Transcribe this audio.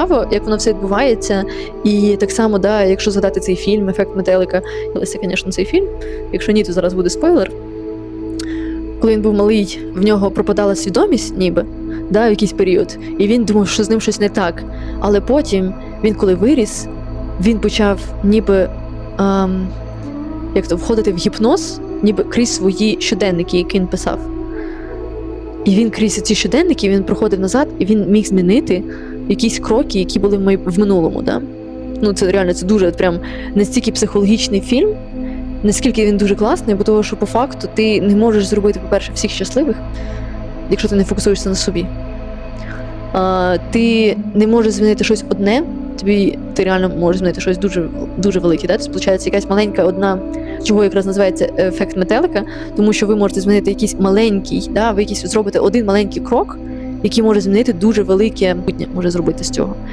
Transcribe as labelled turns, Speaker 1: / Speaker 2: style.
Speaker 1: цікаво, як воно все відбувається. І так само, да, якщо згадати цей фільм, ефект метелика, дивилися, звісно, цей фільм. Якщо ні, то зараз буде спойлер. Коли він був малий, в нього пропадала свідомість, ніби да, в якийсь період, і він думав, що з ним щось не так. Але потім він, коли виріс, він почав ніби ем, як то, входити в гіпноз, ніби крізь свої щоденники, які він писав. І він крізь ці щоденники він проходив назад, і він міг змінити якісь кроки, які були в, май... в минулому. Да? Ну, це реально це дуже прям настільки психологічний фільм, наскільки він дуже класний, бо того, що по факту ти не можеш зробити, по-перше, всіх щасливих, якщо ти не фокусуєшся на собі. А, ти не можеш змінити щось одне, тобі ти реально можеш змінити щось дуже, дуже велике. Да? Виходить якась маленька одна, чого якраз називається ефект метелика, тому що ви можете змінити якийсь маленький, да? ви якийсь зробите один маленький крок, який може змінити дуже велике майбутнє, може зробити з цього.